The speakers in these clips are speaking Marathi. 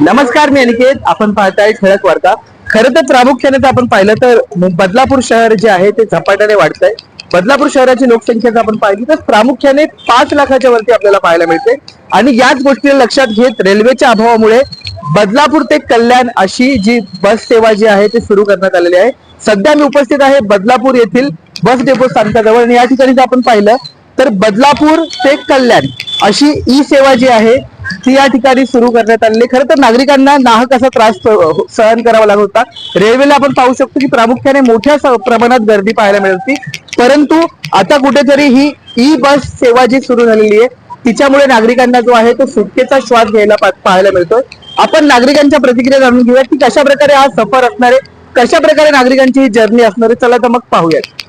नमस्कार मी अनिकेत. आपण पाहताय ठळक वार्ता. खरं तर प्रामुख्याने जर आपण पाहिलं तर बदलापूर शहर जे आहे ते झपाट्याने वाढतंय. बदलापूर शहराची लोकसंख्या जर आपण पाहिली तर प्रामुख्याने पाच लाखाच्या वरती आपल्याला पाहायला मिळते. आणि याच गोष्टीला लक्षात घेत रेल्वेच्या अभावामुळे बदलापूर ते कल्याण अशी जी बस सेवा जी आहे ती सुरू करण्यात आलेली आहे. सध्या मी उपस्थित आहे बदलापूर येथील बस डेपो स्थानकाजवळ आणि या ठिकाणी जर आपण पाहिलं तर बदलापूर ते कल्याण अशी ई सेवा जी आहे ती या ठिकाणी सुरू करण्यात आलेली खरं तर नागरिकांना नाहक असा त्रास हो- सहन करावा लागत होता. रेल्वेला आपण पाहू शकतो की प्रामुख्याने मोठ्या प्रमाणात गर्दी पाहायला मिळते परंतु आता कुठेतरी ही ई बस सेवा जी सुरू झालेली आहे तिच्यामुळे नागरिकांना जो आहे तो सुटकेचा श्वास घ्यायला पाहायला मिळतोय. आपण नागरिकांच्या प्रतिक्रिया जाणून घेऊया की कशा प्रकारे हा सफर असणार आहे कशा प्रकारे नागरिकांची ही जर्नी असणार आहे. चला तर मग पाहूयात.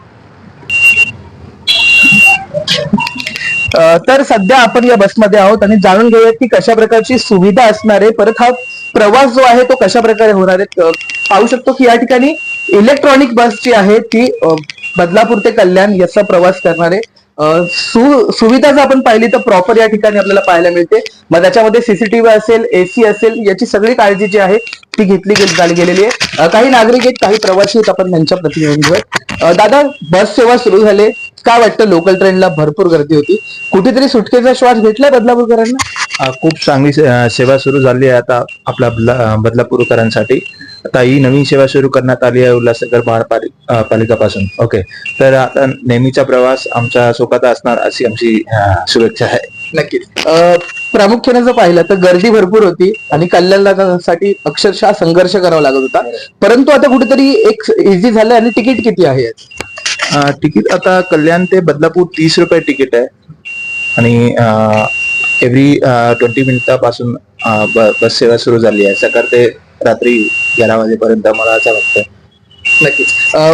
तर सध्या आपण या बसमध्ये आहोत आणि जाणून घेऊयात की कशा प्रकारची सुविधा असणार आहे. परत हा प्रवास जो आहे तो कशा प्रकारे होणार आहे. पाहू शकतो की या ठिकाणी इलेक्ट्रॉनिक बस जी आहे ती बदलापूर ते कल्याण याचा प्रवास करणार आहे सु सुविधा जर आपण पाहिली तर प्रॉपर या ठिकाणी आपल्याला पाहायला मिळते. मग त्याच्यामध्ये सीसीटीव्ही असेल एसी असेल याची सगळी काळजी जी आहे ती घेतली झाली गेलेली आहे. काही नागरिक आहेत काही प्रवासी आहेत आपण त्यांच्या प्रतिनिधी दादा बस सेवा सुरू झाले. काय वाटतं लोकल ट्रेनला भरपूर गर्दी होती. कुठेतरी सुटकेचा श्वास घेतलाय बदलापूरकरांना? खूप चांगली सेवा सुरू झाली आहे आता आपल्या बदलापूरकरांसाठी. आता ही नवीन सेवा सुरू करण्यात आली आहे उल्हासनगर महापालिक पालिकापासून. ओके तर आता नेहमीचा प्रवास आमच्यासोबत असणार अशी आमची शुभेच्छा आहे. नक्कीच. प्रामुख्याने जर पाहिलं तर गर्दी भरपूर होती आणि कल्याणसाठी अक्षरशः संघर्ष करावा लागत होता. परंतु आता कुठेतरी एक इझी झालं आणि तिकीट किती आहे? तिकीट आता कल्याण ते बदलापूर तीस रुपये तिकीट आहे. आणि एव्हरी ट्वेंटी मिनिटापासून बस सेवा सुरू झाली आहे. सकाळ ते रात्री ग्यारा वाजेपर्यंत मला असं वाटतं नक्कीच.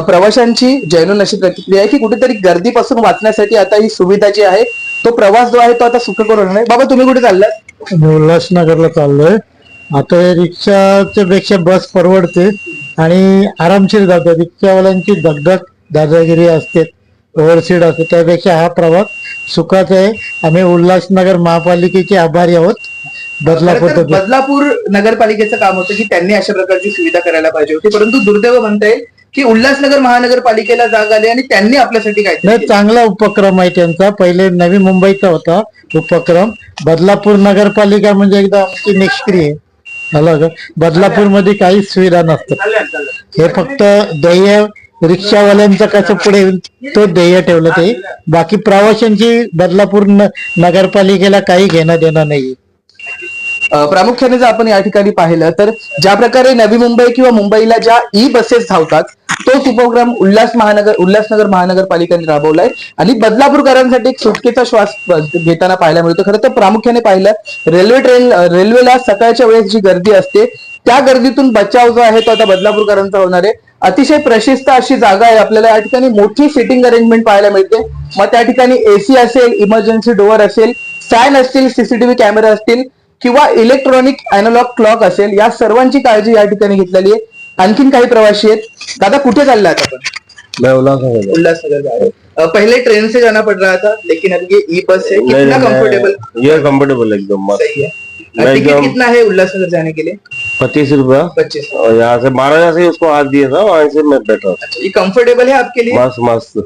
प्रवाशांची जैनून अशी प्रतिक्रिया आहे की कुठेतरी गर्दीपासून वाचण्यासाठी आता ही सुविधा जी आहे तो प्रवास जो आहे तो आता सुखकर होणार आहे बाबा तुम्ही कुठे चाललात? मी उल्हासनगरला चाललोय. आता हे रिक्षाच्या पेक्षा बस परवडते आणि आरामशीर जाते. रिक्षावाल्यांची दगदग दादागिरी असते ओव्हरसीड असते. त्यापेक्षा हा प्रवास सुखाचा आहे. आम्ही उल्हासनगर महापालिकेचे आभारी आहोत. बदलापूर खरं तर बदलापूर. नगरपालिकेचं काम होतं की त्यांनी अशा प्रकारची सुविधा करायला पाहिजे होती परंतु दुर्दैव म्हणता येईल की उल्हासनगर महानगरपालिकेला जाग आली आणि त्यांनी आपल्यासाठी काय नाही चांगला उपक्रम आहे त्यांचा. पहिले नवी मुंबईचा होता उपक्रम. बदलापूर नगरपालिका म्हणजे एकदम आमची निष्क्रिय झालं का? बदलापूरमध्ये काहीच सुविधा नसतात. हे फक्त ध्येय रिक्षावाल्यांचं कसं पुढे येईल तो ध्येय ठेवलं ते. बाकी प्रवाशांची बदलापूर नगरपालिकेला काही घेणं देणं नाही प्रामुख्याने जर आपण या ठिकाणी पाहिलं तर ज्या प्रकारे नवी मुंबई किंवा मुंबईला ज्या ई बसेस धावतात तोच उपक्रम उल्हास महानगर उल्हासनगर महानगरपालिकेने राबवलाय. आणि बदलापूरकरांसाठी एक सुटकेचा श्वास घेताना पाहायला मिळतो. खरं तर प्रामुख्याने पाहिलं रेल्वे ट्रेन रेल्वेला सकाळच्या वेळेस जी गर्दी असते त्या गर्दीतून बचाव जो आहे तो आता बदलापूरकरांचा होणार आहे. अतिशय प्रशिस्त अशी जागा आहे. आपल्याला या ठिकाणी मोठी सिटिंग अरेंजमेंट पाहायला मिळते. मग त्या ठिकाणी एसी असेल इमर्जन्सी डोअर असेल फॅन असतील सीसीटीव्ही कॅमेरा असतील किंवा इलेक्ट्रॉनिक अॅनालॉग क्लॉक असेल या सर्वांची काळजी या ठिकाणी घेतलेली आहे. आणखीन काही प्रवासी आहेत. दादा कुठे चाललाय आपण? उल्लासनगर जा रहे हो. अ, पहले ट्रेन से जाना पड़ रहा था लेकिन अब ये ई बस है कितना कंफर्टेबल ये कंफर्टेबल एकदम मस्त. सही है मैं अ, टिकट एकदम- कितना है उल्लासनगर जाने के लिए? पच्चीस रुपया. पच्चीस. और यहाँ से महाराजा से उसको हाथ दिया था वहां से मैं बैठा अच्छा ये कंफर्टेबल है आपके लिए? मस्त मस्त।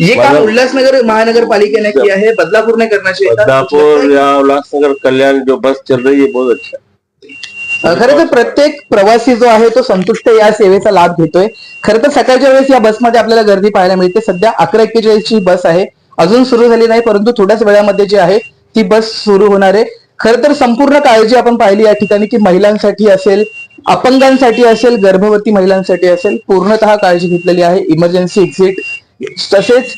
ये काम मतलब- उल्लासनगर महानगर पालिका ने किया है बदलापुर ने करना चाहिए था। बदलापुर या उल्लासनगर कल्याण जो बस चल रही है बहुत अच्छा खरं तर प्रत्येक प्रवासी जो आहे तो संतुष्ट या सेवेचा लाभ घेतोय. खरं तर सकाळच्या वेळेस या बसमध्ये आपल्याला गर्दी पाहायला मिळते. सध्या अकरा एक्केचाळीस ची बस आहे. अजून सुरू झाली नाही परंतु थोड्याच वेळामध्ये जी आहे ती बस सुरू होणार आहे. खरं तर संपूर्ण काळजी आपण पाहिली या ठिकाणी की महिलांसाठी असेल अपंगांसाठी असेल गर्भवती महिलांसाठी असेल पूर्णतः काळजी घेतलेली आहे. इमर्जन्सी एक्झिट तसेच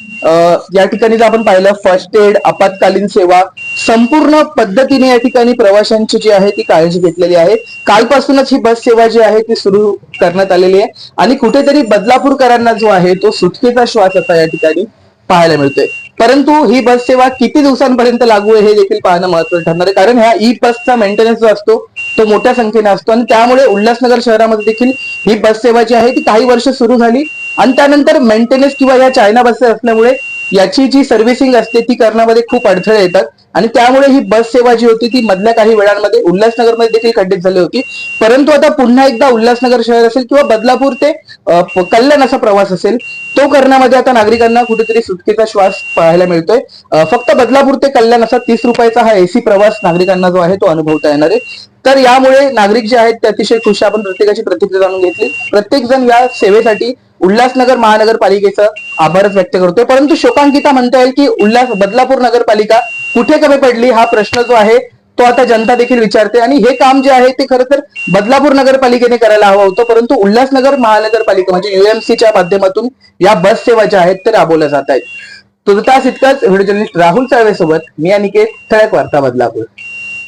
या ठिकाणी जर आपण पाहिलं फर्स्ट एड आपत्कालीन सेवा संपूर्ण पद्धतीने या ठिकाणी प्रवाशांची जी आहे ती काळजी घेतलेली आहे. कालपासूनच ही बस सेवा जी आहे ती सुरू करण्यात आलेली आहे. आणि कुठेतरी बदलापूरकरांना जो आहे तो सुटकेचा श्वास असा या ठिकाणी पाहायला मिळतोय. परंतु ही बस सेवा किती दिवसांपर्यंत लागू आहे हे देखील पाहणं महत्वाचं ठरणार आहे. कारण ह्या ई बसचा मेंटेनन्स जो असतो तो मोठ्या संख्येने असतो. आणि त्यामुळे उल्हासनगर शहरामध्ये देखील ही बस सेवा जी आहे ती काही वर्ष सुरू झाली. आणि त्यानंतर मेंटेनन्स किंवा या चायना बसेस असल्यामुळे याची जी सर्व्हिसिंग असते ती करण्यामध्ये खूप अडथळे येतात. आणि त्यामुळे ही बस सेवा जी होती ती मधल्या काही वेळांमध्ये उल्हासनगरमध्ये देखील खंडित झाली होती. परंतु आता पुन्हा एकदा उल्हासनगर शहर असेल किंवा बदलापूर ते कल्याण असा प्रवास असेल तो करण्यामध्ये आता नागरिकांना कुठेतरी सुटकेचा श्वास पाहायला मिळतोय. फक्त बदलापूर ते कल्याण असा तीस रुपयाचा हा एसी प्रवास नागरिकांना जो आहे तो अनुभवता येणार आहे. तर यामुळे नागरिक जे आहेत ते अतिशय खुश आपण प्रत्येकाची प्रतिक्रिया जाणून घेतली. प्रत्येक जण या सेवेसाठी उल्हासनगर महानगरपालिकेचं आभारच व्यक्त करतोय. परंतु शोकांकिता म्हणता येईल की उल्हास बदलापूर नगरपालिका कुठे कमी पडली हा प्रश्न जो आहे तो आता जनता देखील विचारते. आणि हे काम जे आहे ते खरं तर बदलापूर नगरपालिकेने करायला हवं होतं. परंतु उल्हासनगर महानगरपालिका म्हणजे युएमसीच्या माध्यमातून या बस सेवा ज्या आहेत ते राबवल्या जात आहेत. तुर्तास इतकंच व्हिडिओ जर्नलिस्ट राहुल साळवे सोबत मी अनिकेत ठळक वार्ता बदलापूर.